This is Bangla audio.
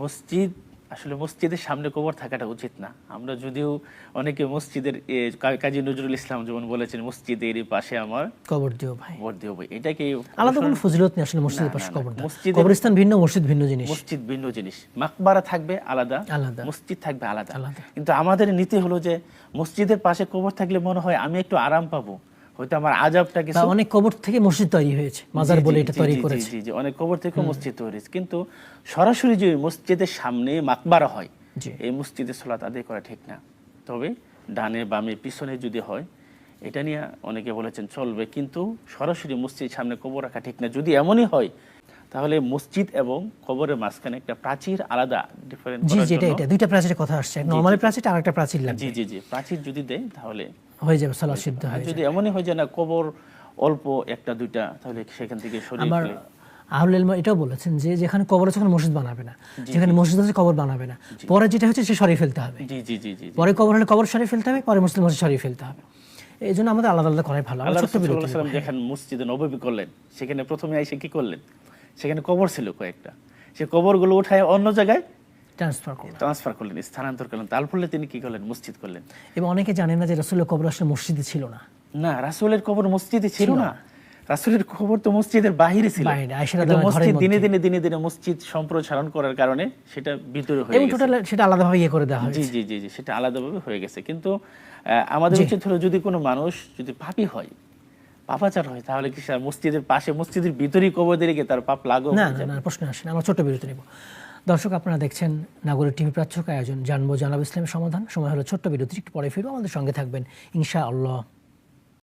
মসজিদ আসলে মসজিদের সামনে কবর থাকাটা উচিত না। আমরা যদিও অনেকে মসজিদের কাজী নজরুল ইসলাম যেমন বলেছেন মসজিদের পাশে আমার কবর দিও ভাই। কবর দেব এটাকে আলাদা কোনো ফজিলত নেই আসলে মসজিদের পাশে কবর। দেওয়া। কবরস্থান ভিন্ন মসজিদ ভিন্ন জিনিস। মসজিদ ভিন্ন জিনিস। মাকবারা থাকবে আলাদা আলাদা। মসজিদ থাকবে আলাদা। আলাদা। কিন্তু আমাদের নীতি হলো যে মসজিদের পাশে কবর থাকলে মনে হয় আমি একটু আরাম পাবো। হয়তো আমার আজাবটা কিছু অনেক কবর থেকে মসজিদ তৈরি হয়েছে মাজার বলে এটা তৈরি করেছে। জি, জি, অনেক কবর থেকে মসজিদ তৈরি কিন্তু সরাসরি যে মসজিদের সামনে মাকবারা হয় এই মসজিদে সলাত আদায় করা ঠিক না। তবে ডানে বামে পিছনে যদি হয় এটা নিয়ে অনেকে বলেছেন চলবে কিন্তু সরাসরি মসজিদের সামনে কবর রাখা ঠিক না। যদি এমনই হয় তাহলে মসজিদ এবং কবরের মাঝখানে একটা প্রাচীর আলাদা ডিফারেন্ট জি জি এটা এটা। দুইটা প্রাচীরের কথা আসছে। নর্মালি প্রাচীর আর একটা প্রাচীর লাগবে। জি জি জি। প্রাচীর যদি দেয় তাহলে হয়ে যাবে সালাদ সিদ্ধ হয়ে যদি এমনই হয় না কবর অল্প একটা দুইটা তাহলে সেখান থেকে সরিয়ে আমার ফেলে। আহুল ইলমা এটাও বলেছেন যে যেখানে কবর আছে ওখানে মসজিদ বানাবে না। যেখানে মসজিদ আছে কবর বানাবে না। পরে যেটা হচ্ছে সে সরিয়ে ফেলতে হবে। জি জি জি জি পরে কবর হলে কবর সরিয়ে ফেলতে হবে পরে মসজিদ মসজিদ সরিয়ে ফেলতে হবে। এই জন্য আমাদের আলাদা আলাদা করাই ভালো। আল্লাহ যেখানে মসজিদে নববী করলেন সেখানে প্রথমে এসে কি করলেন? সেখানে কবর ছিল কয়েকটা। সে কবরগুলো উঠায় অন্য জায়গায় ট্রান্সফার করলাম ট্রান্সফার করলেন স্থানান্তর করলেন। তার ফলে তিনি কি করলেন? মসজিদ করলেন। এবং অনেকে জানে না যে রসুলের কবর আসলে মসজিদে ছিল না। না রাসূলের কবর মসজিদে ছিল না। রাসূলের কবর তো মসজিদের বাহিরে ছিল। মসজিদ দিনে দিনে দিনে দিনে মসজিদ সম্প্রসারণ করার কারণে সেটা ভিতরে হয়ে গেছে। টোটাল সেটা আলাদাভাবে ইয়ে করে দেওয়া হয়েছে। জি জি জি সেটা আলাদাভাবে হয়ে গেছে। কিন্তু আমাদের উচিত হলো যদি কোনো মানুষ যদি পাপী হয় পাপাচার হয় তাহলে কি মসজিদের পাশে মসজিদের ভিতরেই কবর দিয়ে তার পাপ লাগো না না প্রশ্ন আসে না আমরা ছোট্ট বিরতি নেব। দর্শক, আপনারা দেখছেন নাগরিক টিভি প্রাচ্যক আয়োজন। জানব, জানাব ইসলামের সমাধান। সময় হলো ছোট্ট বিরতি একটু পরে ফিরবো। আমাদের সঙ্গে থাকবেন ইনশা আল্লাহ